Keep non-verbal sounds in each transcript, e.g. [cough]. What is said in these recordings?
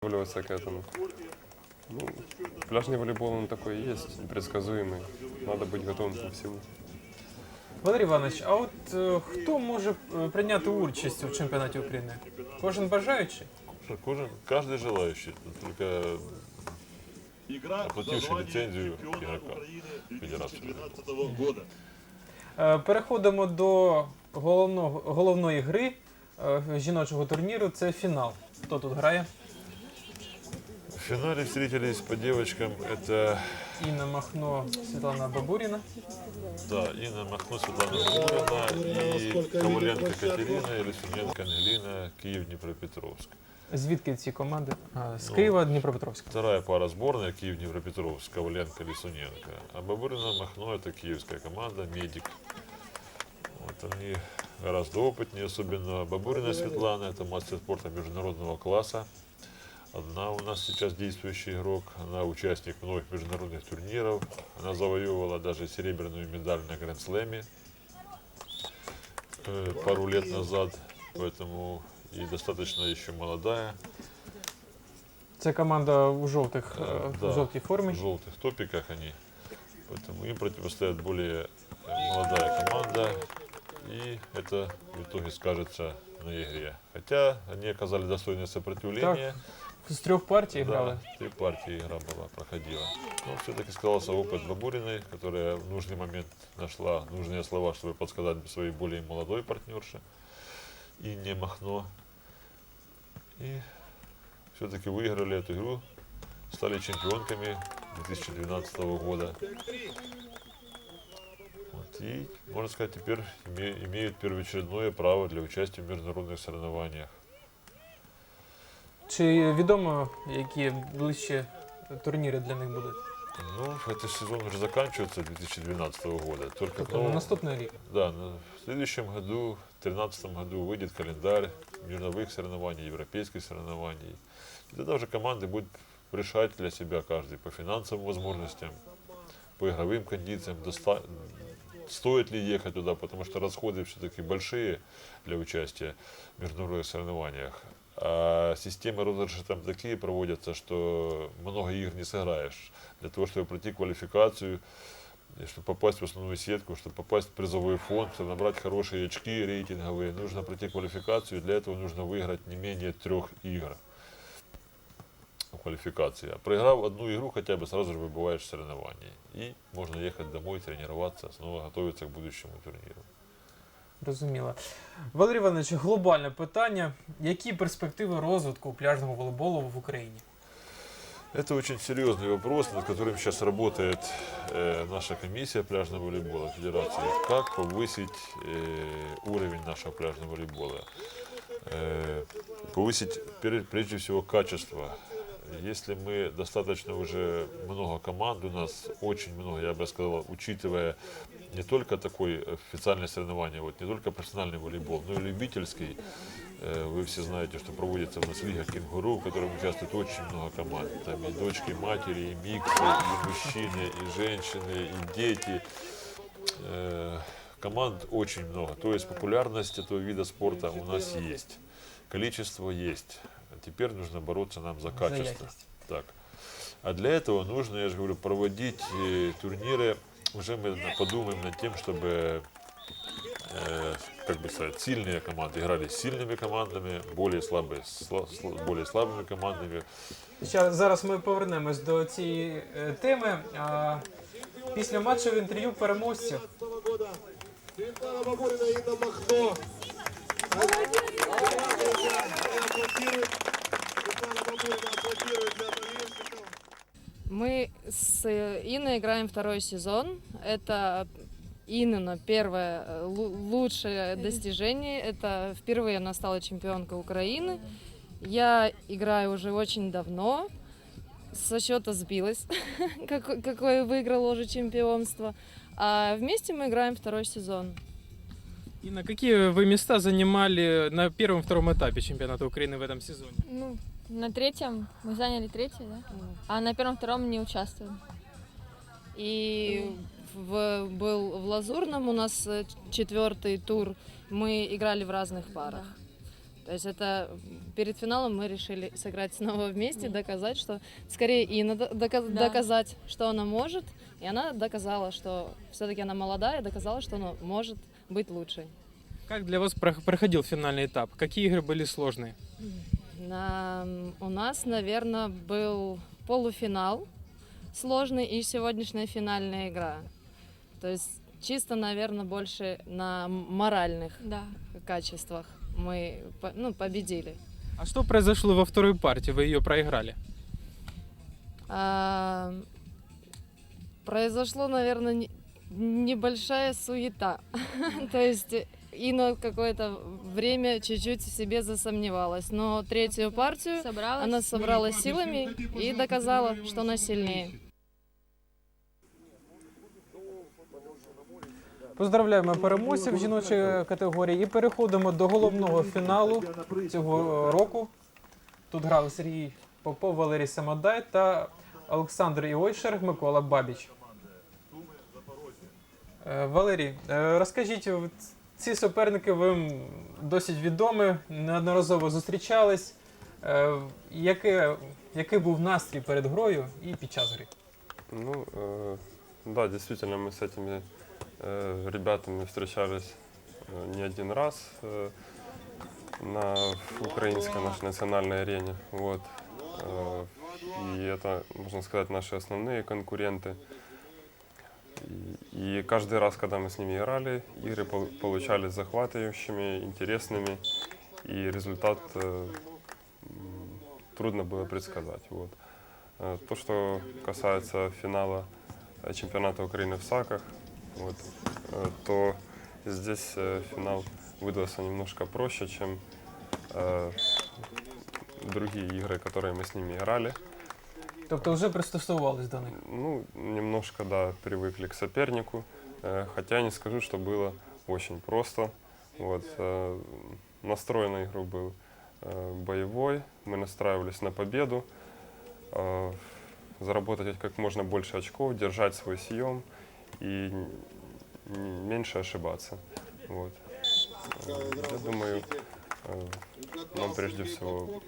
подготавливаться к этому. Ну, пляжный волейбол, он такой и есть, непредсказуемый. Надо быть готовым ко всему. Валерій Іванович, а от е, хто може е, прийняти участь у чемпіонаті України? Кожен бажаючий? Кожен, каждый желающий, только оплативший лицензию игрока федерации. года. Е, Переходимо до головного, головної гри е, жіночого турніру. Це фінал. Хто тут грає? В финале встретились по девочкам. Это Інна Махно, Світлана Бабуріна. да, Инна Махно, Светлана Бабурина и Коваленко Катерина и Лисуненко Ангелина, Киев, Днепропетровск. Звідки ці команди? А, З Ну, Києва, Дніпропетровська. Вторая пара сборная Киев, Днепропетровск, Коваленко, Лисуненко. А Бабурина Махно это киевская команда, медик. Вот они гораздо опытнее, особенно Бабурина Светлана, это мастер спорта международного класса. Одна у нас сейчас действующий игрок, она участник многих международных турниров. Она завоевывала даже серебряную медаль на Гранд-слэме э, пару лет назад, поэтому и достаточно еще молодая. Це команда у жовтих е, Э, в да, жовтій формі. В желтых топиках они. Поэтому им противостоит более э, молодая команда. И это в итоге скажется на игре. Хотя они оказали достойное сопротивление. З трьох партій Да, грали. три партии игра была, проходила. Но все-таки сказался опыт Бабуриной, которая в нужный момент нашла нужные слова, чтобы подсказать своей более молодой партнерше. И не Махно. И все-таки выиграли эту игру, стали чемпионками 2012 года. Вот, и, можно сказать, теперь име- имеют первоочередное право для участия в международных соревнованиях. Чи відомо, які ближчі турніри для них будуть? Ну, этот сезон уже заканчивается 2012 года. Только к Тобто на новому- наступний рік. Да, на- в следующем году, в 2013 году, выйдет календарь мировых соревнований, европейских соревнований. И тогда уже команды будут решать для себя каждый по финансовым возможностям, по игровым кондициям, доста- стоит ли ехать туда, потому что расходы все-таки большие для участия в международных соревнованиях. А системы розыгрыша там такие проводятся, что много игр не сыграешь. Для того, чтобы пройти квалификацию, и чтобы попасть в основную сетку, чтобы попасть в призовой фонд, чтобы набрать хорошие очки рейтинговые, нужно пройти квалификацию. Для этого нужно выиграть не менее трех игр в квалификации. А проиграв одну игру, хотя бы сразу же выбываешь в соревнования. И можно ехать домой, тренироваться, снова готовиться к будущему турниру. Розуміло. Валерій Іванович, глобальне питання. Які перспективи розвитку пляжного волейболу в Україні? Это очень серьезный вопрос, над которым сейчас работает э, наша комиссия пляжного волейбола Федерации. Как повысить э, уровень нашего пляжного волейбола? Э, повысить пере- прежде всего качество. Если мы достаточно уже много команд, у нас очень много, я бы сказал, учитывая не только такое официальное соревнование, вот не только профессиональный волейбол, но и любительский. Э, Вы все знаете, что проводится у нас Лига Кенгуру, в которой участвует очень много команд. Там и дочки, и матери, и миксы, и мужчины, и женщины, и дети. Э, Команд очень много. То есть популярность этого вида спорта у нас есть. Количество есть. А Теперь нужно бороться нам за качество. Так. А для этого нужно, я же говорю, проводить э, турниры. Уже мы на- подумаем над тем, чтобы э, как бы сказать, сильные команды играли с сильными командами, более слабые с сла- сла- более слабыми командами. Ща- зараз ми повернемось до цієї е, теми. А, після матчу в інтерв'ю переможців. Светлана Бабурина и Инна Махно. Аплодирует. Светлана Бабурина аплодирует для болельщиков. Мы с Инной играем второй сезон. Это Инна первое э, лу- лучшее достижение. Это впервые она стала чемпионкой Украины. Я играю уже очень давно. Со счета сбилась, [laughs] какой, какое выиграла уже чемпионство. А вместе мы играем второй сезон. И на какие вы места занимали на первом втором этапе чемпионата Украины в этом сезоне? Ну, на третьем мы заняли третье, да? А на первом, втором не участвуем. И в, был в Лазурном у нас э, четвертый тур. Мы играли в разных парах. То есть это перед финалом мы решили сыграть снова вместе, доказать, что скорее Инна до- дока- Да. доказать, что она может, и она доказала, что все-таки она молодая, доказала, что она может быть лучшей. Как для вас прох- проходил финальный этап? Какие игры были сложные? На- у нас, наверное, был полуфинал сложный и сегодняшняя финальная игра. То есть чисто, наверное, больше на м- моральных Да. качествах мы по- ну, победили. А что произошло во второй партии? Вы ее проиграли. А, произошло, наверное, не- небольшая суета. [laughs] То есть Инна какое-то время чуть-чуть в себе засомневалась, но третью партию Собралась. она собралась силами и доказала, что она сильнее. Поздравляємо переможців жіночої категорії і переходимо до головного фіналу цього року. Тут грали Сергій Попов, Валерій Самодай та Олександр Іойшер, Микола Бабіч. Е, Валерій, е, розкажіть, ці суперники ви досить відомі, неодноразово зустрічались. Е, Яке, який був настрій перед грою і під час гри? Ну, э, да, действительно, мы с этими э, ребятами встречались э, не один раз э, на украинской нашей национальной арене. Вот. Э, и это, можно сказать, наши основные конкуренты. И, и каждый раз, когда мы с ними играли, игры пол- получались захватывающими, интересными, и результат э, м, трудно было предсказать. Вот. Э, То, что касается финала э, чемпионата Украины в САКах, вот, э, то здесь э, финал выдался немножко проще, чем э, другие игры, которые мы с ними играли. Тобто вже пристосувались до них. Ну, немножко, да, привыкли к сопернику, э, хотя не скажу, что было очень просто. Вот, э, настрой на игру был э, боевой, мы настраивались на победу, заработать как можно больше очков, держать свой съем и меньше ошибаться. Вот. Я думаю, нам прежде всего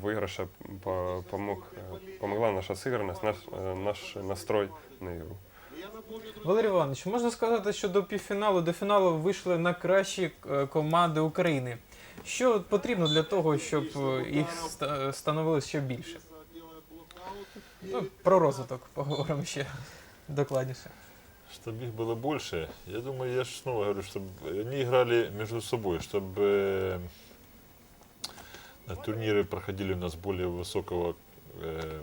в выигрыше по- помог, э, помогла наша сыгранность, наш, э, наш настрой на игру. Валерій Іванович, можна сказати, що до півфіналу, до фіналу вийшли на кращі е, команди України. Що потрібно для того, щоб е, їх ста- становилось ще більше? Ну, про розвиток поговоримо ще докладніше. Чтобы их было больше, я думаю, я же снова говорю, чтобы они играли между собой, чтобы турниры проходили у нас более высокого, э,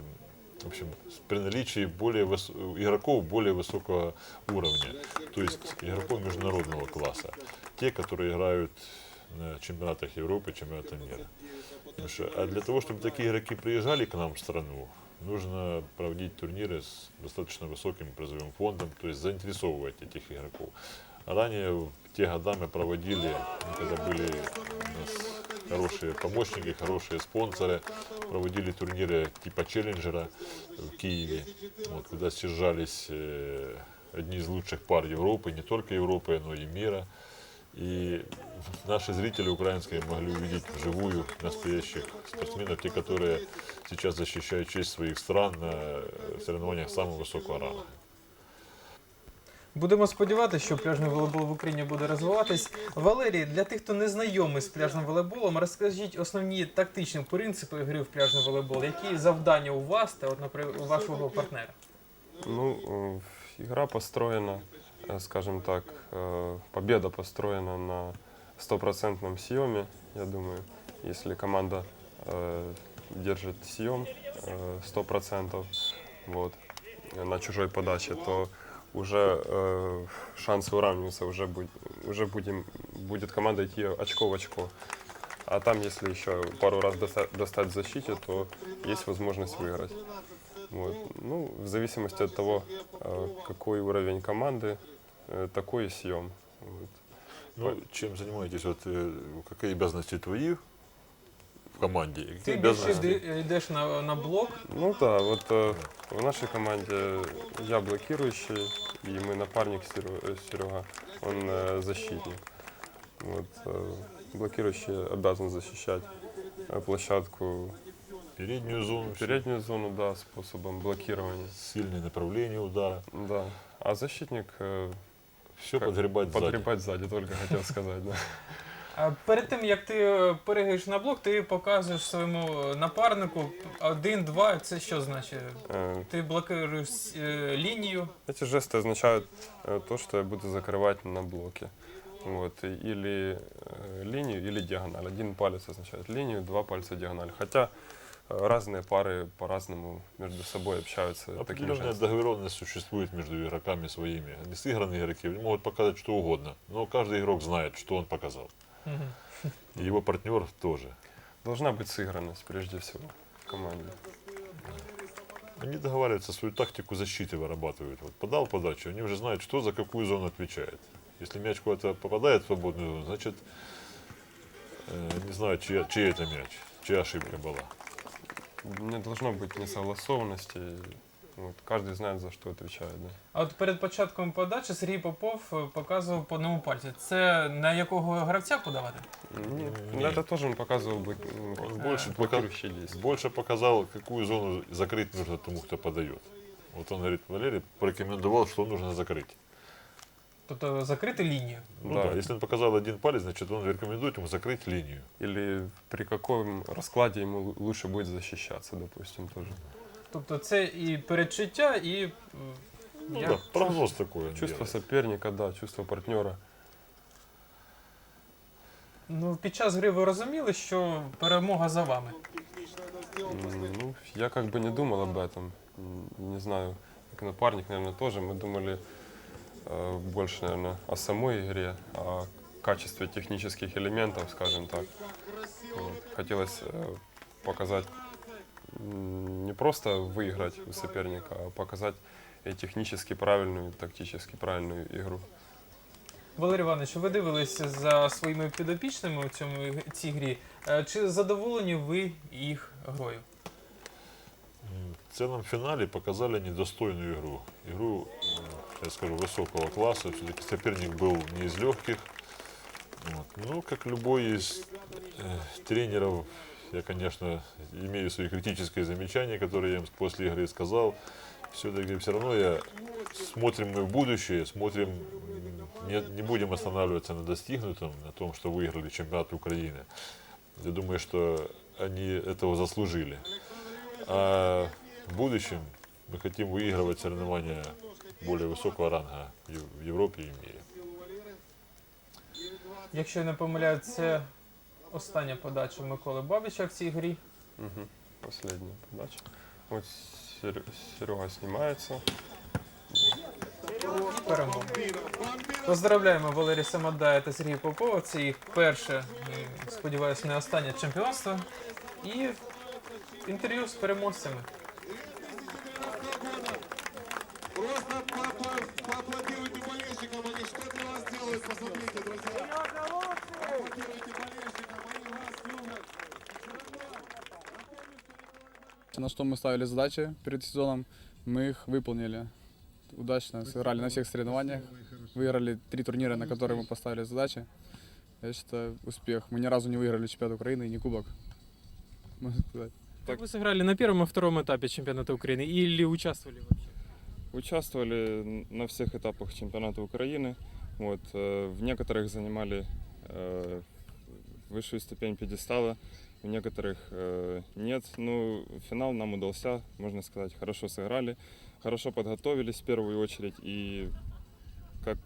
в общем, при наличии более выс- игроков более высокого уровня, то есть игроков международного класса, те, которые играют на чемпионатах Европы, чемпионатах мира. Что, а для того, чтобы такие игроки приезжали к нам в страну, нужно проводить турниры с достаточно высоким призовым фондом, то есть заинтересовывать этих игроков. А ранее, в те года мы проводили, когда были у нас хорошие помощники, хорошие спонсоры, проводили турниры типа челленджера в Киеве, вот, куда съезжались э, одни из лучших пар Европы, не только Европы, но и мира. И наши зрители украинские могли увидеть вживую настоящих спортсменов, те, которые сейчас защищают честь своих стран на соревнованиях самого высокого ранга. Будемо сподіватися, що пляжний волейбол в Україні буде розвиватись. Валерій, для тих, хто не знайомий з пляжним волейболом, розкажіть основні тактичні принципи гри в пляжний волейбол. Які завдання у вас та, от, наприклад, у вашого партнера? Ну, э, игра построена, э, скажем так, э, победа построена на стопроцентном съеме, я думаю. Если команда э, держит съем э, 100% вот, э, на чужой подаче, то уже э, шансы уравниваются, уже, будь- уже будем, будет команда идти очко в очко. А там, если еще пару раз доста- достать в защите, то есть возможность выиграть. Вот. Ну, в зависимости от того, э, какой уровень команды, э, такой и съем. Вот. Ну, чем занимаетесь? Вот, э, какие обязанности твои в команде? Какие більше обязанности? йдеш на, на блок, Ну да, вот э, в нашей команде я блокирующий, и мой напарник Серега, он защитник. Вот, блокирующий обязан защищать площадку, Переднюю зону, переднюю зону, да, способом блокирования. сильные направления удара. Да. А защитник Все Как подгребать сзади. подгребать сзади, только хотел сказать, да. А перед тим як ти е, перегаєш на блок, ти показуєш своєму е, напарнику один, два. Це що значить? Э, Ти блокуєш е, лінію. Эти жесты означают э, то, что я буду закрывать на блоке. Вот, и- или э, линию, или диагональ. Один палец означает линию, два пальца диагональ. Хотя э, разные пары по-разному между собой общаются такими Определенная жестами. договоренность существует между игроками своими. Не сыгранные игроки они могут показать что угодно, но каждый игрок знает, что он показал. И его партнер тоже. Должна быть сыгранность прежде всего в команде. Они договариваются, свою тактику защиты вырабатывают. Вот подал подачу, они уже знают, что за какую зону отвечает. Если мяч куда-то попадает в свободную зону, значит, э, не знаю, чья, чей это мяч, чья ошибка была. Не должно быть несогласованности. Вот, каждый знает, за что отвечает. Да. А от перед початком подачі Сергій Попов е, показував по одному пальцю. Це на якого гравця подавати? Нет, Нет. Это тоже он показывал блок- м, Он как больше, пока, блокирующие действия. больше показал, какую зону закрыть нужно тому, кто подает. Вот он говорит, Валерий порекомендовал, что нужно закрыть. Тобто закрити лінію. Ну Да. да. если он показал один палец, значит он рекомендует ему закрыть линию. Или при каком раскладе ему лу- лучше будет защищаться, допустим, тоже. Тобто це і передчуття, і е, Ну як- да, прогноз такой он Чувство делает. соперника, да, чувство партнера. ну, під час гри ви розуміли, що перемога за вами. М, Ну, я как бы не думал об этом. М, Не знаю, как напарник, наверное, тоже. Мы думали э, больше, наверное, о самой игре, о качестве технических элементов, скажем так. Вот. Хотелось э, показать м, не просто выиграть у соперника, а показать и технически правильную, и тактически правильную игру. Валерій Іванович, ви дивилися за своїми підопічними у цьому г- цій грі. Е, Чи задоволені ви їх грою? М, В целом финале показали недостойную игру. Игру, м, я скажу, высокого класса. Все-таки соперник был не из легких. Вот. Ну, как любой из э, тренеров, я, конечно, имею свои критические замечания, которые я им после игры сказал. Все-таки все равно я смотрим мы в будущее, смотрим, не, не будем останавливаться на достигнутом, на том, что выиграли чемпионат Украины. Я думаю, что они этого заслужили. А в будущем мы хотим выигрывать соревнования более высокого ранга в и в мире. Якщо не помиляю, це остання подача Миколи Бабича в цій грі. Угу. Последняя подача. Ось Серега знімається. Перемога. Поздравляємо Валерія Самодая та Сергія Попова. Це їх перше, сподіваюся, не останнє чемпіонство. І інтерв'ю з переможцями. Просто поапла- поаплодируйте болельщикам, они что для вас делают, посмотрите, друзья. Аплодируйте болельщикам, они вас любят На что мы ставили задачи перед сезоном, мы их выполнили. Удачно сыграли на всех соревнованиях, выиграли три турнира, на которые мы поставили задачи. Я считаю, успех. Мы ни разу не выиграли чемпионат Украины и не кубок. Можно сказать. Так. Вы сыграли на первом и втором этапе чемпионата Украины или участвовали вообще? Участвовали на всех этапах чемпионата Украины. Вот, э, в некоторых занимали э, высшую ступень пьедестала, В некоторых э, нет. Ну, финал нам удался, можно сказать, хорошо сыграли, хорошо подготовились в первую очередь и как,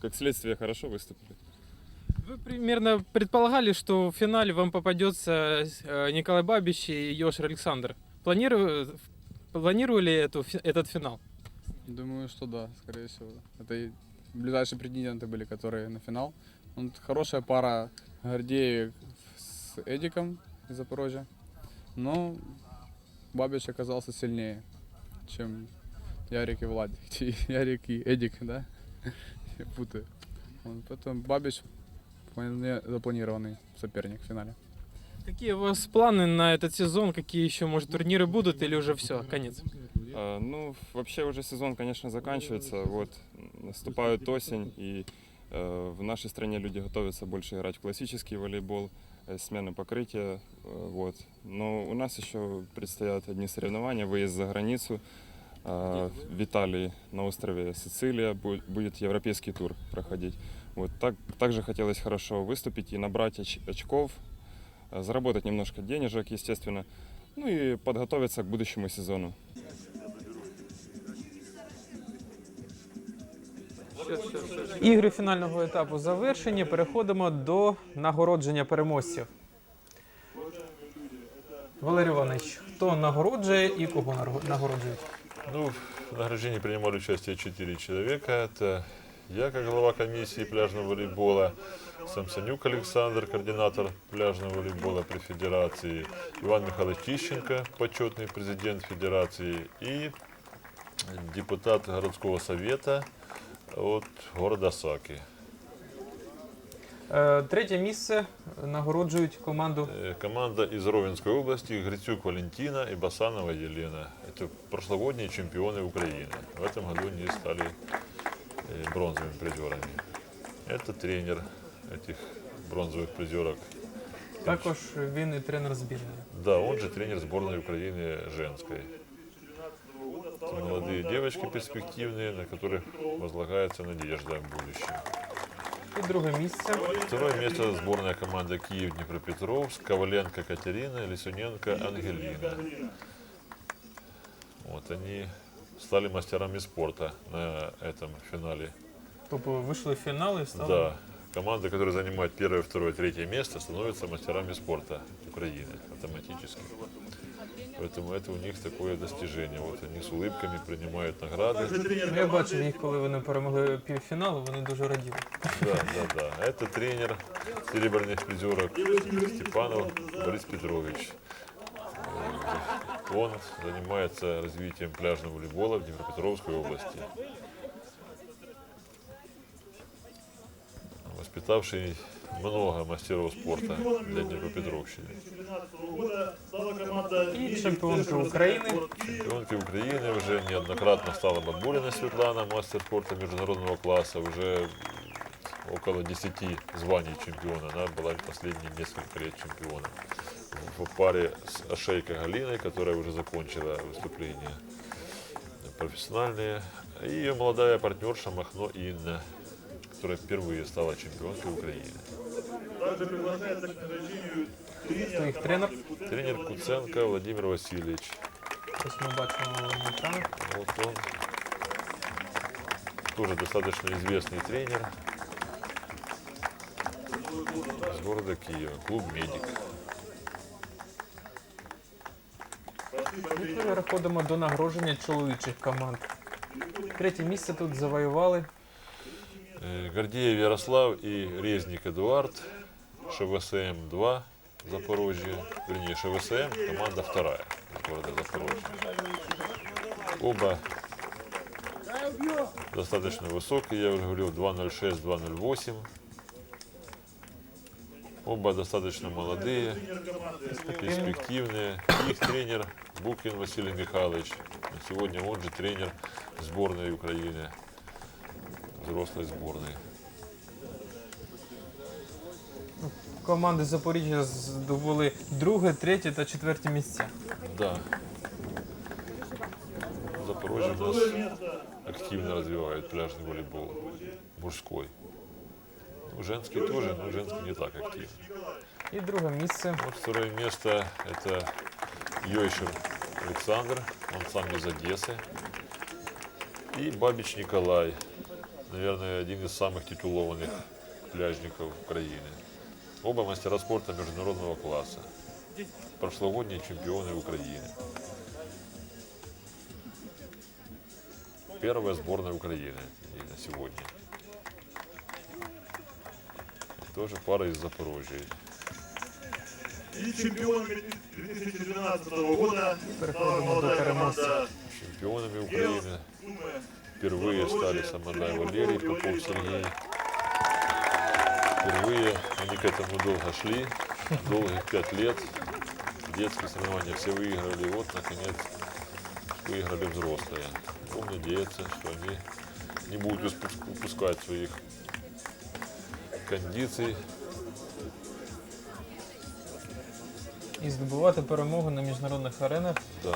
как следствие хорошо выступили. Вы примерно предполагали, что в финале вам попадется э, Николай Бабич и Йошер Александр. Планиру- Планировали эту, этот финал? Думаю, что да, скорее всего. Это и ближайшие претенденты были, которые на финал. Вот хорошая пара Гордеев с Эдиком из Запорожья. Но Бабич оказался сильнее, чем Ярик и Владик. [laughs] Ярик и Эдик, да? Я путаю. Вот, поэтому Бабич вполне запланированный соперник в финале. Какие у вас планы на этот сезон? Какие еще, может, турниры будут или уже все, конец? А, Ну, вообще уже сезон, конечно, заканчивается. Вот наступает осень, и Э, В нашей стране люди готовятся больше играть в классический волейбол, э, смена покрытия. э, Вот. Но у нас еще предстоят одни соревнования, выезд за границу. А, В Италии на острове Сицилия бу- будет европейский тур проходить. Вот. Так, также хотелось хорошо выступить и набрать оч- очков, э, заработать немножко денежек, естественно, ну и подготовиться к будущему сезону. Ігри фінального етапу завершені. Переходимо до нагородження переможців. Валерій Іванович, хто нагороджує і кого нарго- нагороджують? Ну, в награждении принимали участие четыре человека. Это я, как глава комиссии пляжного волейбола, Самсонюк Александр, координатор пляжного волейбола при Федерации, Иван Михайлович Тищенко, почетный президент Федерации, и депутат городского совета от города Саки. Е, Третє місце нагороджують команду. Э, Команда из Ровенской области Грицюк Валентина и Басанова Елена. Это прошлогодние чемпионы Украины. В этом году они стали э, бронзовыми призерами. Это тренер этих бронзовых призерок. Також він і тренер збірної. Да, он же тренер сборной Украины женской. Это молодые девочки перспективные, на которых возлагается надежда в будущем. І друге місце. Второе место сборная команда Киев-Днепропетровск, Коваленко Катерина, Лисуненко Ангелина. Вот они стали мастерами спорта на этом финале. Тобто вийшли в фінал і стали. Да, команды, которые занимают первое, второе, третье место, становятся мастерами спорта Украины автоматически. Поэтому это у них такое достижение. Вот они с улыбками принимают награды. Ну, я бачив їх, коли вони перемогли півфіналу, вони дуже раділи. Да, да, да. Это тренер серебряных призеров Степанов Борис Петрович. Э, Он занимается развитием пляжного волейбола в Днепропетровской области. Воспитавший много мастеров спорта для Днепропетровщины. І чемпіонка України. Чемпионкой Украины уже неоднократно стала Бабулина Светлана, мастер спорта международного класса. Уже около 10 званий чемпиона. Она была последние несколько лет чемпионом. В паре с Ашейкой Галиной, которая уже закончила выступление профессиональные. И ее молодая партнерша Махно Инна, которая впервые стала чемпионкой Украины. Хто їх тренер? Тренер Куценко Владимир Васильевич. Ось ми бачимо на екранах. Вот он. Тоже достаточно известный тренер из города Киева. Клуб «Медик». І переходимо до нагородження чоловічих команд. Третє місце тут завоювали Э, Гордеев Ярослав и Резник Эдуард. ШВСМ-2 Запорожье. Вернее, ШВСМ, команда вторая из города Запорожье. Оба достаточно высокие, я уже говорил, 2.06-2.08. Оба достаточно молодые, перспективные. Их тренер Букин Василий Михайлович. На сегодня он же тренер сборной Украины, взрослой сборной. команди Запоріжжя здобули друге, третє та четверте місця. Да. Запорожье у нас активно развивает пляжный волейбол. Мужской. Ну, женский тоже, но женский не так активно. І друге місце Вот второе место это Йойшев Александр, он сам из Одессы. И Бабич Николай, наверное, один из самых титулованных пляжников Украины. Оба мастера спорта международного класса. Прошлогодние чемпионы Украины. Первая сборная Украины на сегодня. И тоже пара из Запорожья. И чемпионами 2012 года стала молодая команда Чемпионами Украины впервые стали Самодай Валерий, Попов Сергей. Впервые они к этому долго шли, долгих пять лет. Детские соревнования все выиграли, и вот, наконец, выиграли взрослые. Будем надеяться, что они не будут испу- упускать своих кондиций. І здобувати перемогу на міжнародних аренах. Да.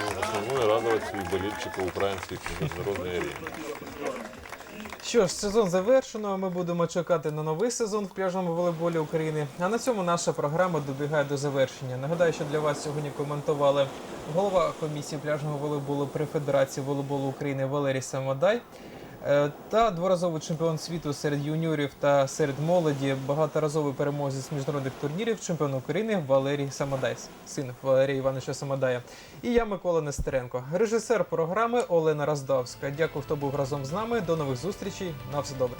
Ну, основному радувати своїх и українських міжнародної на. Що ж, сезон завершено. Ми будемо чекати на новий сезон в пляжному волейболі України. А на цьому наша програма добігає до завершення. Нагадаю, що для вас сьогодні коментували голова комісії пляжного волейболу при Федерації волейболу України Валерій Самодай. Е, Та дворазовий чемпіон світу серед юніорів та серед молоді, багаторазовий переможець міжнародних турнірів, чемпіон України Валерій Самодай, син Валерія Івановича Самодая. І я Микола Нестеренко, режисер програми Олена Роздавська. Дякую, хто був разом з нами. До нових зустрічей. На все добре.